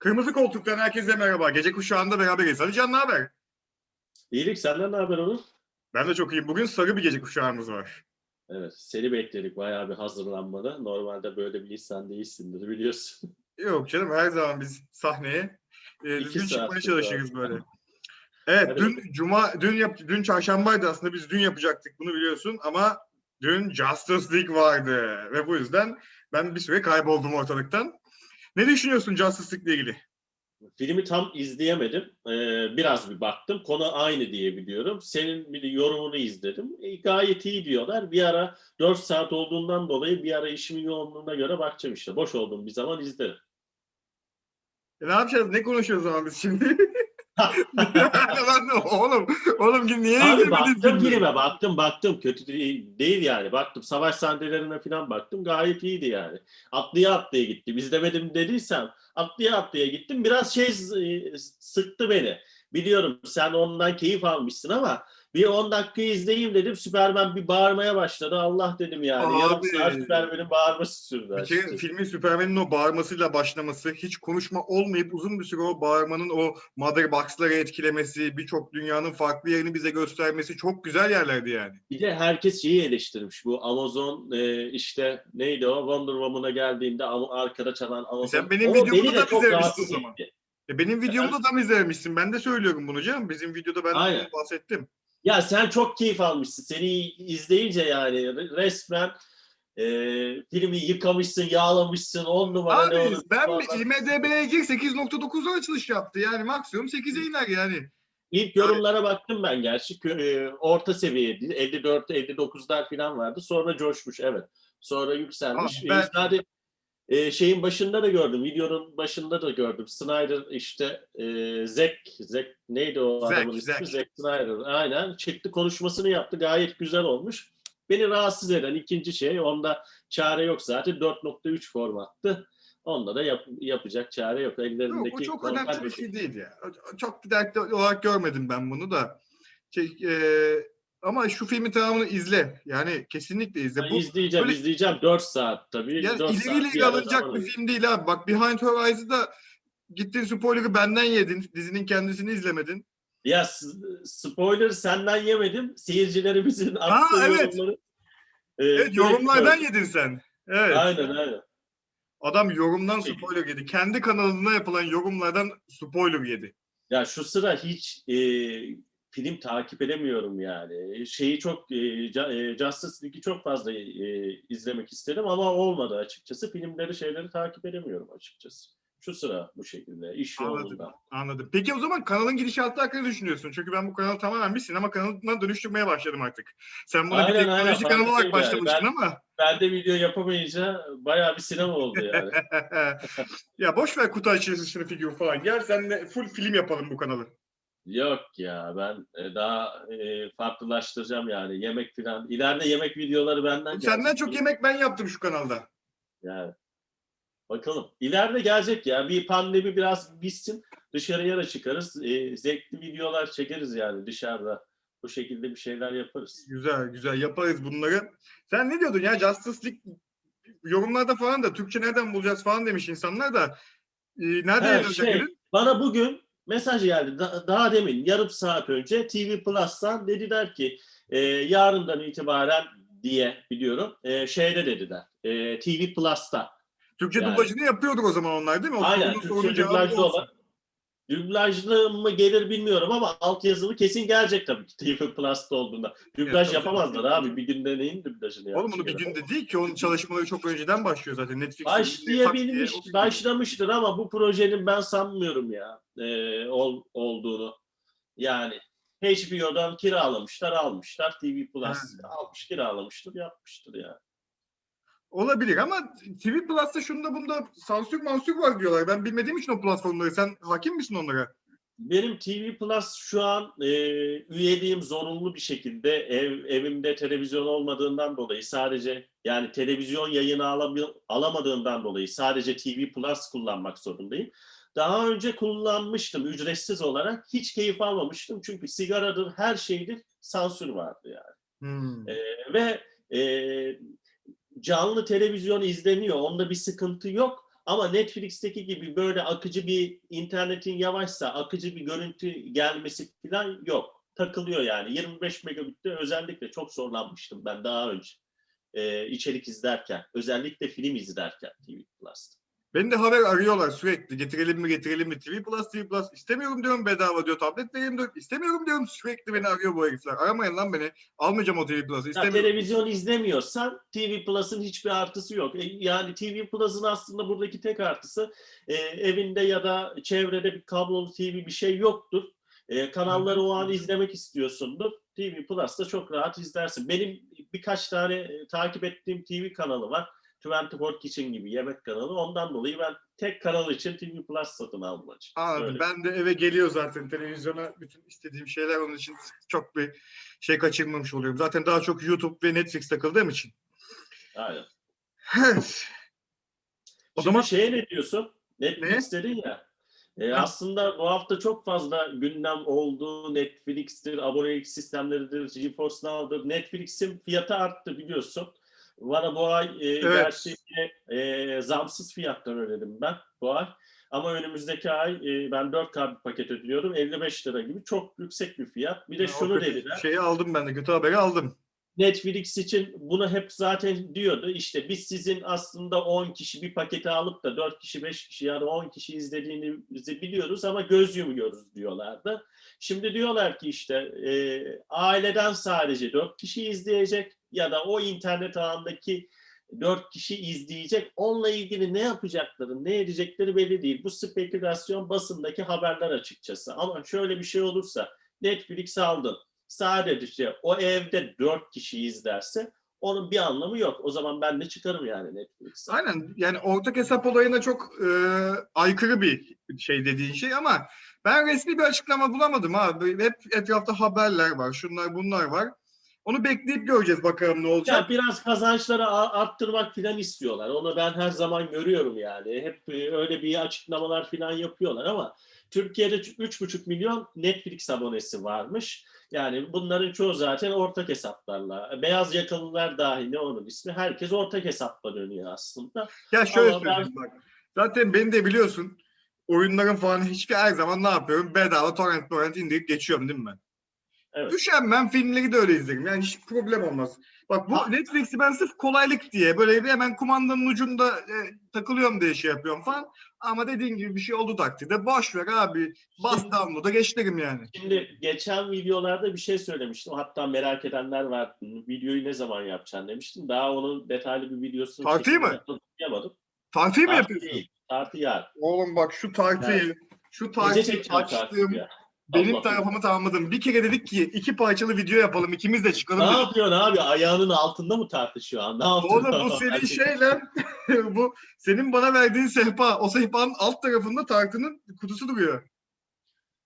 Kırmızı Koltuk'tan herkese merhaba. Gece kuşağında beraberiz. Ali Can ne haber? İyilik senden ne haber Onur? Ben de çok iyiyim. Bugün sarı bir gece kuşağımız var. Evet seni bekledik bayağı bir hazırlanmada. Normalde böyle bir insan değilsindir biliyorsun. Yok canım her zaman biz sahneye e, düzgün çıkmaya çalışırız var. böyle. Evet Hadi dün cuma dün yap dün çarşambaydı aslında biz dün yapacaktık bunu biliyorsun ama dün Justice League vardı ve bu yüzden ben bir süre kayboldum ortalıktan. Ne düşünüyorsun Justice League ile ilgili? Filmi tam izleyemedim. Ee, biraz bir baktım. Konu aynı diye biliyorum. Senin bir yorumunu izledim. E, gayet iyi diyorlar. Bir ara 4 saat olduğundan dolayı bir ara işimin yoğunluğuna göre bakacağım işte. Boş olduğum bir zaman izlerim. E, ne yapacağız? Ne konuşuyoruz zaman biz şimdi? Lan oğlum, oğlum niye Abi baktım filme baktım baktım. Kötü değil, değil yani. Baktım savaş sahnelerine falan baktım. Gayet iyiydi yani. Atlaya atlaya gittim. İzlemedim dediysem atlaya atlaya gittim. Biraz şey sıktı beni. Biliyorum sen ondan keyif almışsın ama bir 10 dakika izleyeyim dedim Süpermen bir bağırmaya başladı Allah dedim yani. Yarım Abi. saat Süpermen'in bağırması sürdü. Bir kere açıkçası. filmin Superman'in o bağırmasıyla başlaması, hiç konuşma olmayıp uzun bir süre o bağırmanın o mother box'ları etkilemesi, birçok dünyanın farklı yerini bize göstermesi çok güzel yerlerdi yani. Bir de herkes şeyi eleştirmiş. Bu Amazon e, işte neydi o Wonder Woman'a geldiğinde arkada çalan Amazon. Sen benim videomu da çok izlemişsin rahatsız o zaman. etti. E benim videomu da tam izlemişsin. Ben de söylüyorum bunu canım. Bizim videoda ben de bahsettim. Ya sen çok keyif almışsın. Seni izleyince yani re- resmen e, filmi yıkamışsın, yağlamışsın. On numara ne Abi olur. ben IMDB'ye gir 8.9'a açılış yaptı. Yani maksimum 8'e iner yani. İlk yorumlara baktım ben gerçi. E, orta seviyeydi. 54 59'lar falan vardı. Sonra coşmuş evet. Sonra yükselmiş. Abi ben- E, Sadece e, şeyin başında da gördüm. Videonun başında da gördüm. Snyder işte e, Zack, Zack neydi o Zack, adamın ismi? Zack. Zack Snyder. Aynen. Çıktı konuşmasını yaptı. Gayet güzel olmuş. Beni rahatsız eden ikinci şey onda çare yok zaten 4.3 formattı. Onda da yap- yapacak çare yok. Yok, Ellerindeki o çok önemli bir bir şey değil ya. Çok dertli olarak görmedim ben bunu da. Şey, e, ama şu filmin tamamını izle. Yani kesinlikle izle. Bu izleyeceğim, böyle- izleyeceğim. 4 saat tabii. yani 4 ileriyle saat bir alınacak bir film değil abi. Bak Behind Horizon'da gittin spoiler'ı benden yedin. Dizinin kendisini izlemedin. Ya spoiler senden yemedim. Seyircilerimizin Ha, attığı evet. yorumları. e, Evet yorumlardan gördüm. yedin sen. Evet. Aynen aynen. Adam yorumdan spoiler yedi. Kendi kanalına yapılan yorumlardan spoiler yedi. Ya şu sıra hiç e, film takip edemiyorum yani. Şeyi çok e, e, Justice League'i çok fazla e, izlemek istedim ama olmadı açıkçası. Filmleri şeyleri takip edemiyorum açıkçası. Şu sıra bu şekilde iş Anladım. yoğunluğunda. Anladım. Peki o zaman kanalın gidişatı hakkında düşünüyorsun? Çünkü ben bu kanalı tamamen bir sinema kanalına dönüştürmeye başladım artık. Sen buna bir Aynen, aynen. teknoloji kanalı olarak yani. başlamıştın Ben- ama. Ben de video yapamayınca bayağı bir sinema oldu yani. ya boş ver kutu açılışını figür falan. Gel senle full film yapalım bu kanalı. Yok ya ben e, daha e, farklılaştıracağım yani yemek falan. İleride yemek videoları benden Senden gelecek. çok yemek ben yaptım şu kanalda. Yani. Bakalım. İleride gelecek ya. Bir pandemi biraz bitsin. Dışarıya da çıkarız. E, zevkli videolar çekeriz yani dışarıda. Bu şekilde bir şeyler yaparız. Güzel güzel yaparız bunları. Sen ne diyordun ya Justice League yorumlarda falan da Türkçe nereden bulacağız falan demiş insanlar da. Ee, nerede Evet, şey, bana bugün mesaj geldi. Da- daha demin yarım saat önce TV Plus'tan dediler ki e, yarından itibaren diye biliyorum. E, şeyde dediler. E, TV Plus'ta. Türkçe yani- dublajını yapıyorduk o zaman onlar değil mi? O Aynen. Türkçe olsun. olan. Dublajlı mı gelir bilmiyorum ama altyazılı kesin gelecek tabii ki TV Plus'ta olduğunda. Dublaj tabii. yapamazlar abi. Bir günde neyin dublajını Oğlum bunu bir yapacak? günde değil ki onun çalışmaları çok önceden başlıyor zaten. Netflix Başlayabilmiş, başlamıştır ama bu projenin ben sanmıyorum ya e, ol, olduğunu. Yani HBO'dan kiralamışlar, almışlar. TV Plus almış, kiralamıştır, yapmıştır ya. Olabilir ama TV Plus'ta şunda bunda sansür mansür var diyorlar. Ben bilmediğim için o platformları. Sen hakim misin onlara? Benim TV Plus şu an e, üyeliğim zorunlu bir şekilde ev, evimde televizyon olmadığından dolayı sadece yani televizyon yayını alam- alamadığımdan dolayı sadece TV Plus kullanmak zorundayım. Daha önce kullanmıştım ücretsiz olarak. Hiç keyif almamıştım çünkü sigaradır her şeydir sansür vardı yani. Hmm. E, ve e, canlı televizyon izleniyor. Onda bir sıkıntı yok. Ama Netflix'teki gibi böyle akıcı bir internetin yavaşsa akıcı bir görüntü gelmesi falan yok. Takılıyor yani. 25 megabitte özellikle çok zorlanmıştım ben daha önce e, içerik izlerken. Özellikle film izlerken TV Plus'ta. Beni de haber arıyorlar sürekli. Getirelim mi getirelim mi? TV Plus TV Plus. İstemiyorum diyorum bedava diyor. Tablet vereyim diyor. İstemiyorum diyorum. Sürekli beni arıyor bu herifler. Aramayın lan beni. Almayacağım o TV Plus'ı. Ya, televizyon izlemiyorsan TV Plus'ın hiçbir artısı yok. E, Yani TV Plus'ın aslında buradaki tek artısı e, evinde ya da çevrede bir kablolu TV bir şey yoktur. E, kanalları o an izlemek istiyorsundur. TV Plus'ta çok rahat izlersin. Benim birkaç tane e, takip ettiğim TV kanalı var. 24 Kitchen gibi yemek kanalı. Ondan dolayı ben tek kanal için TV Plus satın aldım açıkçası. Anladım. Öyle. Ben de eve geliyor zaten televizyona bütün istediğim şeyler onun için çok bir şey kaçırmamış oluyorum. Zaten daha çok YouTube ve Netflix takıldığım için. Aynen. Evet. O Şimdi zaman şeye ne diyorsun? Netflix dedin ya. E, aslında bu hafta çok fazla gündem oldu. Netflix'tir, abonelik sistemleridir, GeForce Now'dır. Netflix'in fiyatı arttı biliyorsun. Bana bu ay e, Evet. gerçi yine, e, zamsız fiyattan ödedim ben bu ay. Ama önümüzdeki ay e, ben 4K bir paket ödüyorum. 55 lira gibi çok yüksek bir fiyat. Bir de o şunu dediler. Şeyi aldım ben de. Kötü haberi aldım. Netflix için bunu hep zaten diyordu. İşte biz sizin aslında 10 kişi bir paketi alıp da 4 kişi, 5 kişi ya da 10 kişi izlediğinizi biliyoruz ama göz yumuyoruz diyorlardı. Şimdi diyorlar ki işte e, aileden sadece 4 kişi izleyecek ya da o internet ağındaki 4 kişi izleyecek. Onunla ilgili ne yapacakları, ne edecekleri belli değil. Bu spekülasyon basındaki haberler açıkçası. Ama şöyle bir şey olursa Netflix aldın sadece o evde dört kişi izlerse onun bir anlamı yok. O zaman ben de çıkarım yani Netflix'e. Aynen. Yani ortak hesap olayına çok e, aykırı bir şey dediğin şey ama ben resmi bir açıklama bulamadım abi. Hep etrafta haberler var. Şunlar bunlar var. Onu bekleyip göreceğiz bakalım ne olacak. Ya biraz kazançları arttırmak falan istiyorlar. Onu ben her zaman görüyorum yani. Hep e, öyle bir açıklamalar falan yapıyorlar ama Türkiye'de 3,5 milyon Netflix abonesi varmış. Yani bunların çoğu zaten ortak hesaplarla. Beyaz yakalılar dahil ne onun ismi. Herkes ortak hesapla dönüyor aslında. Ya şöyle Ama ben- söyleyeyim bak. Zaten beni de biliyorsun. Oyunların falan hiçbir her zaman ne yapıyorum? Bedava torrent torrent indirip geçiyorum değil mi ben? Evet. Üşenmem filmleri de öyle izlerim. Yani hiç problem olmaz. Bak bu Ha. Netflix'i ben sırf kolaylık diye böyle bir hemen kumandanın ucunda e, takılıyorum diye şey yapıyorum falan. Ama dediğin gibi bir şey oldu takdirde boş ver abi. Bas download'a geç derim yani. Şimdi geçen videolarda bir şey söylemiştim. Hatta merak edenler var. Videoyu ne zaman yapacaksın demiştim. Daha onun detaylı bir videosunu Tartıyı mı? yapamadım. Tartıyı mı yapıyorsun? değil. Tartı yarın. Oğlum bak şu tartıyı, şu tartıyı tartıyı açtığım ya. Benim Allah tarafımı tamamladım. Bir kere dedik ki iki parçalı video yapalım ikimiz de çıkalım. Ne dedik. yapıyorsun abi? Ayağının altında mı tartı şu an? Ne yapıyorsun? Oğlum bu senin şeyle bu senin bana verdiğin sehpa. O sehpanın alt tarafında tartının kutusu duruyor.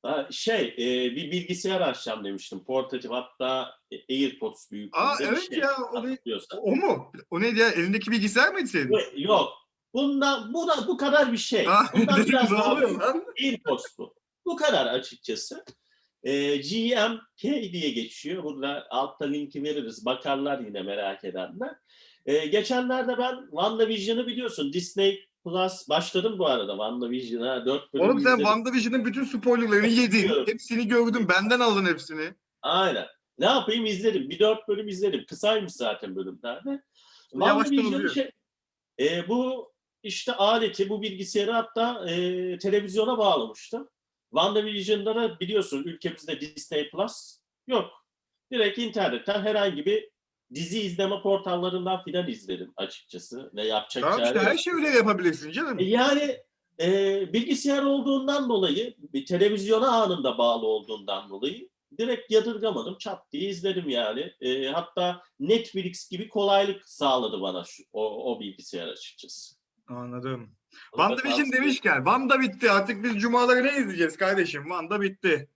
Ha, Şey, e, bir bilgisayar açacağım demiştim. Portatif hatta e, AirPods büyüklüğünde Aa, evet şey. ya, o. O mu? O neydi ya? Elindeki bilgisayar mıydı senin? Yok. Bundan, bu da bu kadar bir şey. Aa, Bundan biraz daha büyük. AirPods bu. Bu kadar açıkçası. Ee, GMK diye geçiyor. Burada altta linki veririz. Bakarlar yine merak edenler. Ee, geçenlerde ben WandaVision'ı biliyorsun. Disney Plus başladım bu arada WandaVision'a. Dört bölüm Oğlum sen. WandaVision'ın bütün spoilerlarını yedin. Hepsini gördüm. Benden aldın hepsini. Aynen. Ne yapayım izledim. Bir dört bölüm izledim. Kısaymış zaten bölümlerde. WandaVision şey, e, bu işte aleti, bu bilgisayarı hatta e, televizyona bağlamıştım. WandaVision'da da biliyorsun ülkemizde Disney Plus yok. Direkt internetten herhangi bir dizi izleme portallarından filan izledim açıkçası. Ne yapacak Tamam işte her şeyi öyle yapabilirsin canım. E, Yani e, bilgisayar olduğundan dolayı, bir televizyona anında bağlı olduğundan dolayı direkt yadırgamadım. Çat diye izledim yani. E, hatta Netflix gibi kolaylık sağladı bana şu, o, o bilgisayar açıkçası. Anladım. Onu da WandaVision demişken Wanda bitti. Artık biz cumaları ne izleyeceğiz kardeşim? Wanda bitti.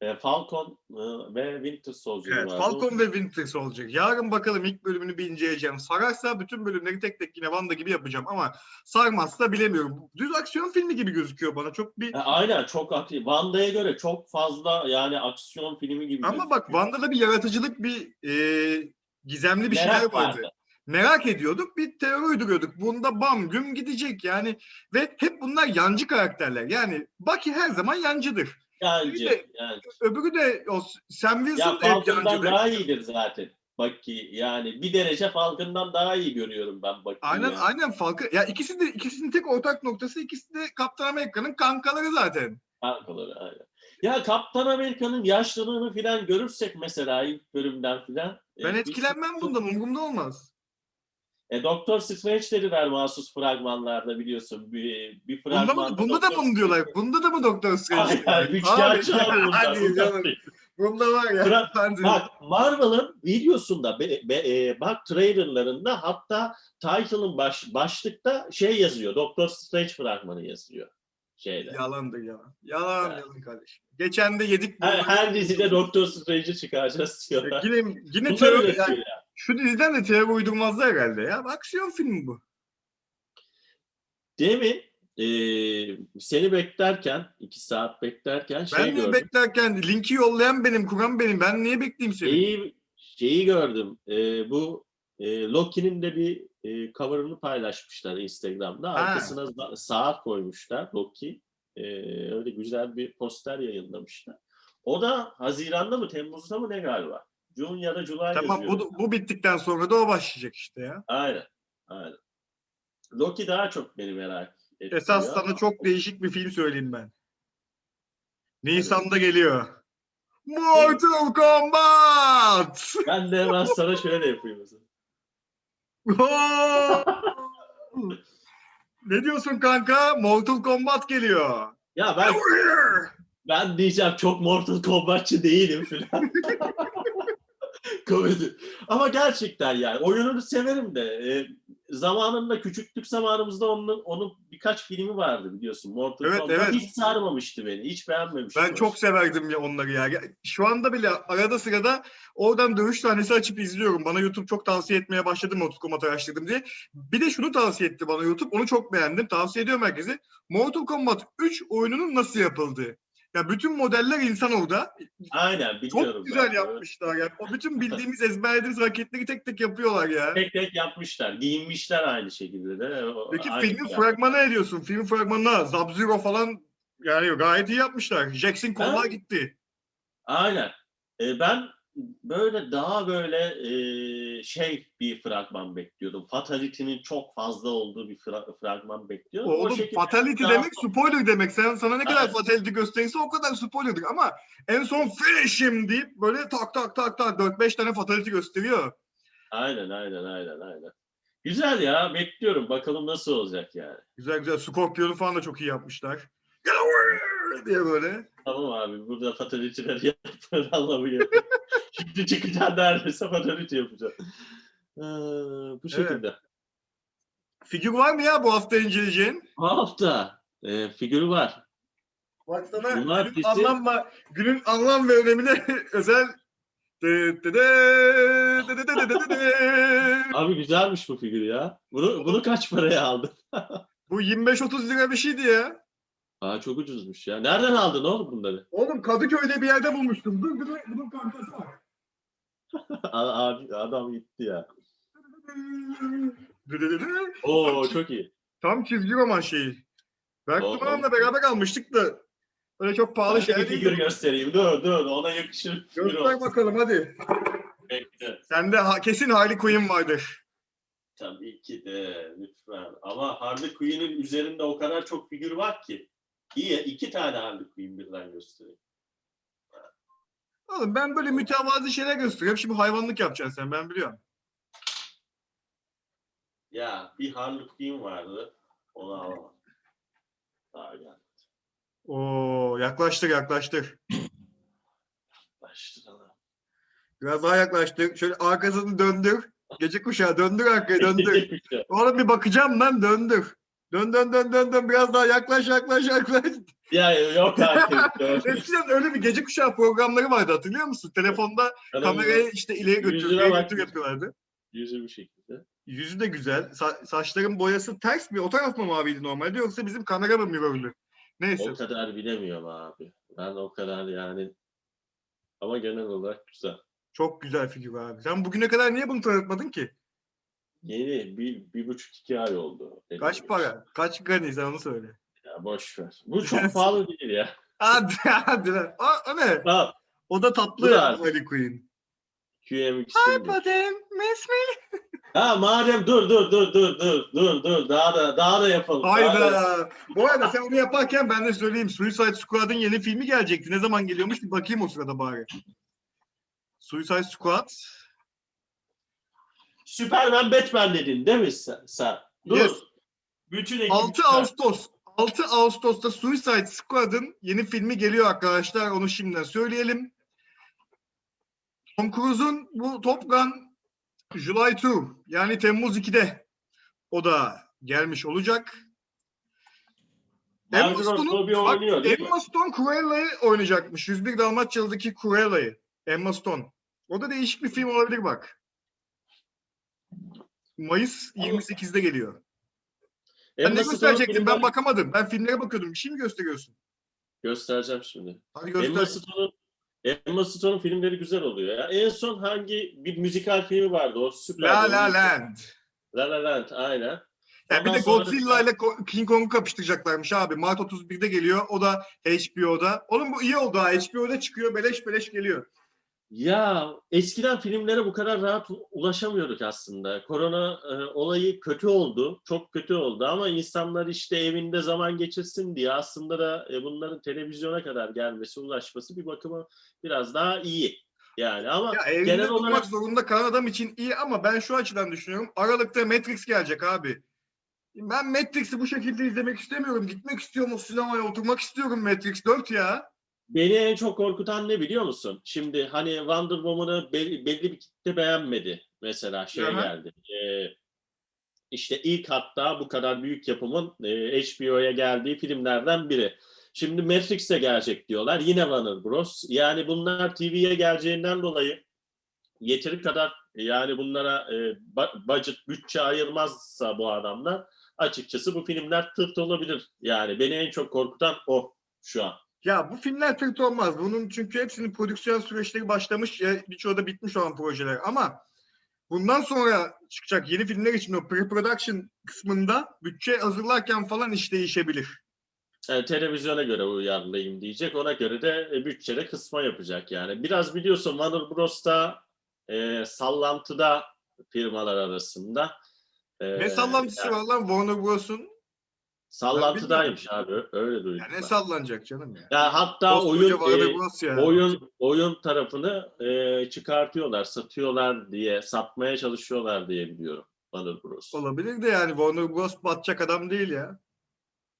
E, Falcon e, ve Winter Soldier Evet. Falcon ve Winter Soldier. Yarın bakalım ilk bölümünü bir inceleyeceğim. Sararsa bütün bölümleri tek tek yine Wanda gibi yapacağım ama sarmazsa bilemiyorum. Düz aksiyon filmi gibi gözüküyor bana. Çok bir E, aynen çok aktif. Wanda'ya göre çok fazla yani aksiyon filmi gibi. ama bak gözüküyor. Wanda'da bir yaratıcılık bir e, gizemli bir şeyler Merak vardı. vardı. Merak ediyorduk. Bir teori uyduruyorduk. Bunda bam güm gidecek yani. Ve hep bunlar yancı karakterler. Yani Bucky her zaman yancıdır. Yancı. De- yani. Öbürü de o Sam Ya Wilson da hep yancıdır. daha iyidir zaten. Bucky yani bir derece Falcon'dan daha iyi görüyorum ben Bucky'yi. Aynen ya. aynen Falcon. Ya ikisi de ikisinin tek ortak noktası ikisi de Kaptan Amerika'nın kankaları zaten. Kankaları aynen. Ya Kaptan Amerika'nın yaşlılığını filan görürsek mesela ilk bölümden filan. Ben e, etkilenmem bundan umurumda olmaz. E, Doktor Strange dediler mahsus fragmanlarda biliyorsun. Bir, bir Bunda, mı, bunda da mı diyorlar? Bunda da mı Doktor Strange? Aynen, üçkağıtçı abi bunlar. Hadi canım. Bunda var ya. Fra-. Bak Marvel'ın videosunda be- be- e, bak trailerlarında hatta title'ın baş, başlıkta şey yazıyor. Doktor Strange fragmanı yazıyor. Şeyde. Yalandır yalan. Yalan Evet. yalan kardeşim. Geçen de yedik. Her, her dizide Doktor Strange'i çıkaracağız diyorlar. Yine, yine teori, yani ya. Şu diziden de teori uydurmazlar herhalde ya. Aksiyon filmi bu. Demin e, seni beklerken, iki saat beklerken şey ben gördüm. beklerken linki yollayan benim, kuran benim. Ben niye bekleyeyim seni? Şeyi, şeyi gördüm. E, bu e, Loki'nin de bir e, cover'ını paylaşmışlar Instagram'da. Ha. Arkasına za- saat koymuşlar Loki. E, öyle güzel bir poster yayınlamışlar. O da Haziran'da mı Temmuz'da mı ne galiba? June ya da July Tamam yazıyor. bu, bu bittikten sonra da o başlayacak işte ya. Aynen. Aynen. Loki daha çok beni merak ediyor. Esas sana ama- çok değişik bir film söyleyeyim ben. Nisan'da geliyor. Mortal Kombat! Ben de hemen sana şöyle yapayım. o ne diyorsun kanka? Mortal Kombat geliyor. Ya ben ben diyeceğim çok Mortal Kombatçı değilim filan. Komedi. Ama gerçekten yani oyununu severim de e, zamanında küçüklük zamanımızda onun onun birkaç filmi vardı biliyorsun. Mortal Evet, Kombat evet. hiç sarmamıştı beni. Hiç beğenmemiştim. Ben çok severdim ya onları ya. Şu anda bile arada sırada oradan dövüş sahnesi açıp izliyorum. Bana YouTube çok tavsiye etmeye başladı Mortal Kombat araştırdım diye. Bir de şunu tavsiye etti bana YouTube. Onu çok beğendim. Tavsiye ediyorum herkese. Mortal Kombat 3 oyununun nasıl yapıldığı. Ya bütün modeller insan orada. Aynen biliyorum. Çok güzel ben. yapmışlar ya. O bütün bildiğimiz ezberlediğimiz hareketleri tek tek yapıyorlar ya. Tek tek yapmışlar. Giyinmişler aynı şekilde de. Peki aynı filmin şey. fragmanı ne diyorsun? Film fragmanına Sub-Zero falan yani gayet iyi yapmışlar. Jackson kollar gitti. Aynen. E, ben böyle daha böyle e, şey bir fragman bekliyordum. Fatality'nin çok fazla olduğu bir fra- fragman bekliyordum. O Oğlum şekilde fatality daha- demek spoiler demek. Sen sana ne kadar Evet. fatality gösterirse o kadar spoiler'dır ama en son finish him deyip böyle tak tak tak tak 4-5 tane fatality gösteriyor. Aynen aynen aynen aynen. Güzel ya bekliyorum bakalım nasıl olacak yani. Güzel güzel. Scorpion'u falan da çok iyi yapmışlar. Get away diye böyle. Tamam abi burada fatality'leri yapmanın anlamı yok. Şimdi çıkacağım neredeyse fatality yapacağım. Ee, bu şekilde. Figür var mı ya bu hafta inceleyeceğin? Bu hafta e, figürü var. Bak sana günün Cumartesi- anlam, günün anlam ve önemine özel. Abi güzelmiş bu figür ya. Bunu bunu kaç paraya aldın? Bu 25-30 lira bir şeydi ya. Aa çok ucuzmuş ya. Nereden aldın oğlum bunları? Oğlum Kadıköy'de bir yerde bulmuştum. Dur dur bunun kankası var. Abi adam gitti ya. Oo çok iyi. Tam çizgi roman şeyi. Berk Oo. Duman'la beraber almıştık da öyle çok pahalı Ben bir şeyler figür değil. göstereyim. Dur dur ona yakışır. bir figür Göster olsun. bakalım hadi. Bekle. Sende ha- kesin Harley Quinn vardır. Tabii ki de lütfen. Ama Harley Quinn'in üzerinde o kadar çok figür var ki. İyi iki tane Harley Quinn birden göstereyim. Oğlum ben böyle mütevazi şeyler gösteriyorum. Şimdi hayvanlık yapacaksın sen ben biliyorum. Ya bir Harley Quinn vardı. Onu alamam. Daha gel. Oo yaklaştık yaklaştık. Başlayalım. Biraz daha yaklaştık. Şöyle arkasını döndür. Gece kuşağı döndür arkaya döndür. Oğlum bir bakacağım ben döndür. Dön dön dön dön dön biraz daha yaklaş yaklaş yaklaş. Ya yok artık. Eskiden öyle bir gece kuşağı programları vardı hatırlıyor musun? Telefonda kamerayı işte ileri götür, ileri götür yapıyorlardı. Yüzü bu şekilde. Yüzü de güzel. Sa- saçların boyası ters mi? O taraf mı maviydi normalde yoksa bizim kamera mı mirrorlu? Neyse. O kadar bilemiyorum abi. Ben o kadar yani. Ama genel olarak güzel. Çok güzel figür abi. Sen bugüne kadar niye bunu tanıtmadın ki? Yeni bir, bir buçuk iki ay oldu. Kaç para? Kaç gani sen onu söyle. Ya boş ver. Bu çok pahalı değil ya. Hadi hadi. O, o ne? Ha, O da Bu tatlı da- Ali Queen. QM2'sinde. Badem, Miss Me. Ha madem dur dur dur dur dur dur dur daha da daha da yapalım. daha da- Hayda. Bu arada sen onu yaparken ben de söyleyeyim. Suicide Squad'ın yeni filmi gelecekti. Ne zaman geliyormuş bir bakayım o sırada bari. Suicide Squad. Superman Batman dedin değil mi sen? sen? Dur. Yes. Bütün ekip 6 çıkar. Ağustos. 6 Ağustos'ta Suicide Squad'ın yeni filmi geliyor arkadaşlar. Onu şimdiden söyleyelim. Tom Cruise'un bu Top Gun July 2 yani Temmuz 2'de o da gelmiş olacak. Emma Stone'un bak, oynuyor mi? Emma Stone Cruella'yı oynayacakmış. 101 Dalmatyalı'daki Cruella'yı. Emma Stone. O da değişik bir film olabilir bak. Mayıs 28'de geliyor. Ben Emma ne gösterecektim? Ben bakamadım. Ben filmlere bakıyordum. Bir şey mi gösteriyorsun? Göstereceğim şimdi. Hadi Emma göster. Stone'un Emma Stone'un filmleri güzel oluyor ya. En son hangi bir müzikal filmi vardı o süper. La La Land. La La Land aynen. Ya bir Ondan de sonra- Godzilla ile King Kong'u kapıştıracaklarmış abi. Mart 31'de geliyor. O da HBO'da. Oğlum bu iyi oldu ha. HBO'da çıkıyor. Beleş beleş geliyor. Ya eskiden filmlere bu kadar rahat ulaşamıyorduk aslında. Korona e, olayı kötü oldu, çok kötü oldu ama insanlar işte evinde zaman geçirsin diye aslında da e, bunların televizyona kadar gelmesi, ulaşması bir bakıma biraz daha iyi. Yani ama Ya evinde genel olarak zorunda kalan adam için iyi ama ben şu açıdan düşünüyorum. Aralıkta Matrix gelecek abi. Ben Matrix'i bu şekilde izlemek istemiyorum. Gitmek istiyorum o sinemaya oturmak istiyorum Matrix 4 ya. Beni en çok korkutan ne biliyor musun? Şimdi hani Wonder Woman'ı belli, belli bir kitle beğenmedi. Mesela şey Aha. geldi. E, işte ilk hatta bu kadar büyük yapımın e, HBO'ya geldiği filmlerden biri. Şimdi Matrix'e gelecek diyorlar. Yine Warner Bros. Yani bunlar TV'ye geleceğinden dolayı yeteri kadar yani bunlara e, budget, bütçe ayırmazsa bu adamlar açıkçası bu filmler tırt olabilir. Yani beni en çok korkutan o şu an. Ya bu filmler tırt olmaz. Bunun çünkü hepsinin prodüksiyon süreçleri başlamış. Ya birçoğu da bitmiş olan projeler. Ama bundan sonra çıkacak yeni filmler için o pre-production kısmında bütçe hazırlarken falan iş değişebilir. Yani televizyona göre uyarlayayım diyecek. Ona göre de e, bütçede kısma yapacak yani. Biraz biliyorsun Warner Bros'ta e, sallantıda firmalar arasında. E, Ne sallantısı yani var lan Warner Bros'un? Sallantıdaymış abi. Öyle duydum. Ya ne ben. sallanacak canım ya? Ya hatta Koskoca oyun e, Bros ya. oyun oyun tarafını e, çıkartıyorlar, satıyorlar diye, satmaya çalışıyorlar diye biliyorum Warner Bros. Olabilir de yani Warner Bros batacak adam değil ya.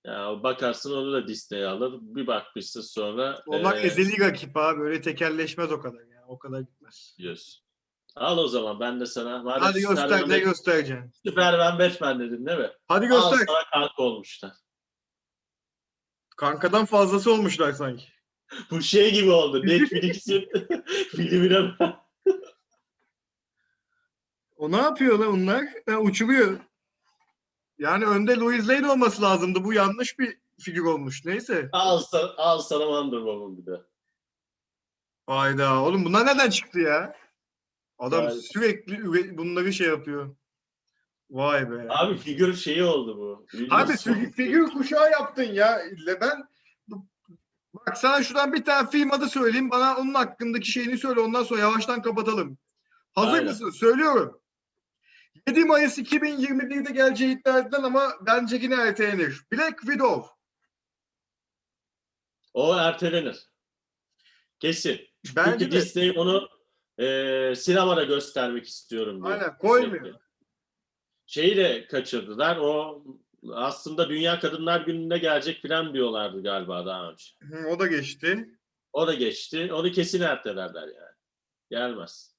Ya bakarsın onu da Disney alır. Bir bakmışsın sonra Onlar e, ezeli rakip abi. Öyle tekerleşmez o kadar yani. O kadar gitmez. diyorsun. Al o zaman ben de sana. Madem Hadi göster ne göstereceksin? Superman Batman dedin değil mi? Hadi Al göster. sana kanka olmuşlar. Kankadan fazlası olmuşlar sanki. Bu şey gibi oldu. Netflix'in filmine O ne yapıyor lan onlar? Ha, uçuruyor. Yani önde Louis Lane olması lazımdı. Bu yanlış bir figür olmuş. Neyse. al, sana, al sana Wonder Woman bir de. Hayda. Oğlum bunlar nereden çıktı ya? Adam Yani- sürekli üre- bunları şey yapıyor. Vay be. Abi figür şeyi oldu bu. Abi figür, figür kuşağı yaptın ya. Ben bak sana şuradan bir tane film adı söyleyeyim. Bana onun hakkındaki şeyini söyle. Ondan sonra yavaştan kapatalım. Hazır Aynen. mısın? Söylüyorum. 7 Mayıs 2021'de geleceği iddia edilen ama bence yine ertelenir. Black Widow. O ertelenir. Kesin. Bence Çünkü de. Disney onu e, sinemada göstermek istiyorum diye. Aynen, koymuyor. Sürekli. Şeyi de kaçırdılar. O aslında Dünya Kadınlar Günü'nde gelecek falan diyorlardı galiba daha önce. Hı, o da geçti. O da geçti. Onu kesin ertelerler yani. Gelmez.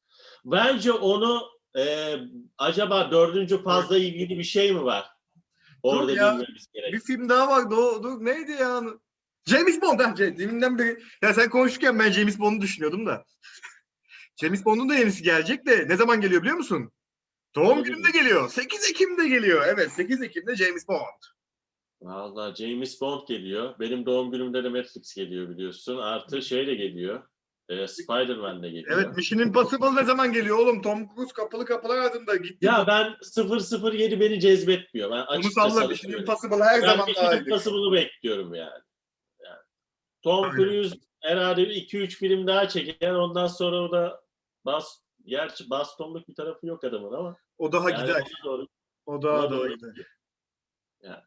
Bence onu e, acaba dördüncü fazla ilgili bir şey mi var? Orada ya, bilmemiz gerek. Bir film daha vardı. O, dur, neydi ya? James Bond. Ha, deminden beri. Ya sen konuşurken ben James Bond'u düşünüyordum da. James Bond'un da yenisi gelecek de ne zaman geliyor biliyor musun? Doğum Ne gününde geliyor. 8 Ekim'de geliyor. Evet 8 Ekim'de James Bond. Vallahi James Bond geliyor. Benim doğum günümde de Matrix geliyor biliyorsun. Artı şey de geliyor. e, Spider-Man de geliyor. Evet Mission Impossible ne zaman geliyor oğlum? Tom Cruise kapalı kapılar ardında gitti. Ya ben 007 beni cezbetmiyor. Ben Bunu salla Mission. Impossible her Ben zaman Mission daha. Impossible'ı bekliyorum yani. yani. Tom. Cruise herhalde 2-3 film daha çeker. Ondan sonra o da bas, gerçi bastonluk bir tarafı yok adamın ama. O daha yani gider. doğru- O daha daha doğru gider. Yani.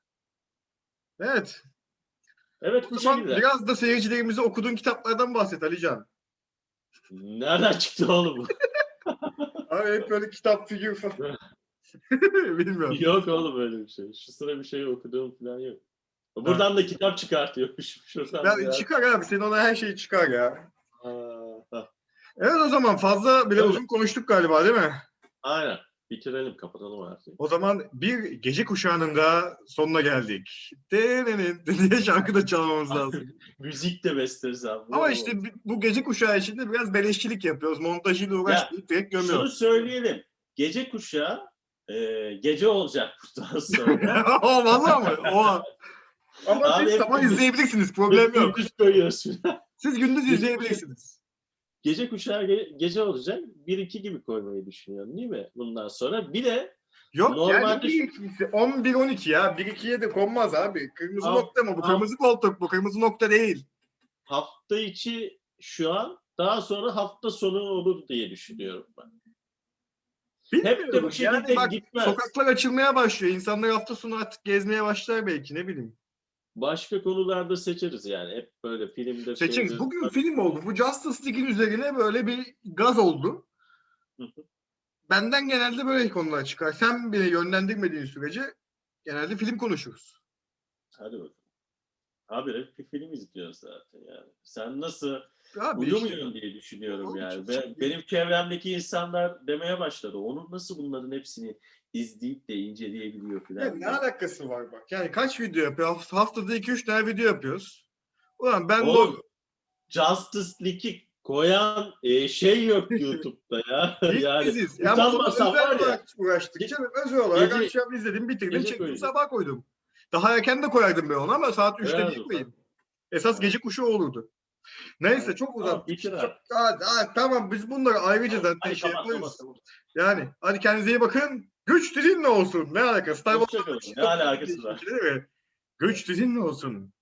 Evet. Evet bu şekilde. biraz da seyircilerimize okuduğun kitaplardan bahset Alican. Nereden çıktı oğlum bu? Abi hep böyle kitap figür falan. Bilmiyorum. yok oğlum öyle bir şey. Şu sıra bir şey okuduğum falan yok. Buradan da kitap çıkartıyormuş. Şuradan Ya, biraz- çıkar abi senin ona her şey çıkar ya. Evet o zaman fazla bile uzun konuştuk galiba değil mi? Aynen. Bitirelim kapatalım artık. O zaman bir gece kuşağının da sonuna geldik. Denenin diye şarkı da çalmamız lazım. Müzik de bestelesem. Ama işte bu gece kuşağı içinde biraz beleşçilik yapıyoruz. Montajıyla uğraşmayıp direkt Şunu gömüyoruz. söyleyelim. Gece kuşağı e, gece olacak buradan sonra. o mı? O. Ama Abi siz hep sabah gündüz- izleyebilirsiniz. Problem yok. Gündüz koyuyorsun. Siz gündüz izleyebilirsiniz. Gece kuşağı ge- gece olacak. 1-2 gibi koymayı düşünüyorum değil mi? Bundan sonra. Bir de Yok Normalde yani bir ikisi 11-12 ya. 1-2'ye de konmaz abi. Kırmızı Al, nokta mı? Bu al. kırmızı koltuk bu. Kırmızı nokta değil. hafta içi şu an daha sonra hafta sonu olur diye düşünüyorum ben. Hep de bu Bilmiyorum. şekilde Yani bak, gitmez. Sokaklar açılmaya başlıyor. İnsanlar hafta sonu artık gezmeye başlar belki ne bileyim. Başka konularda seçeriz yani. Hep böyle filmde Seçin. şeyde- Bugün film oldu. Bu Justice League'in üzerine böyle bir gaz oldu. Benden genelde böyle konular çıkar. Sen beni yönlendirmediğin sürece genelde film konuşuruz. Hadi bakalım. Abi hep bir film izliyoruz zaten yani. Sen nasıl Abi işte, uyumuyorsun diye düşünüyorum Oğlum yani. şey- benim çevremdeki insanlar demeye başladı. Onun nasıl bunların hepsini izleyip de inceleyebiliyor falan. ne diye. alakası var bak. Yani kaç video yapıyor? Haft- Haftada 2-3 tane video yapıyoruz. Ulan ben Oğlum, de Justice League'i koyan e, şey yok YouTube'da ya. Yani biziz. Ya özel var ya. olarak uğraştık. Canım özel olarak Gece- akşam izledim, bitirdim, gece çektim, koydum. sabah koydum. Daha erken de koyardım ben onu ama saat 3'te Helal değil koyayım. Esas gece kuşu olurdu. Neyse çok Tamam, abi. Hadi, hadi, tamam biz bunları ayrıca zaten Hadi şey kapat, yaparız. kapat. Yani hadi kendinize iyi bakın. Güç dizinle olsun. Ne alakası? Star Ne alakası var? Güç dizinle olsun.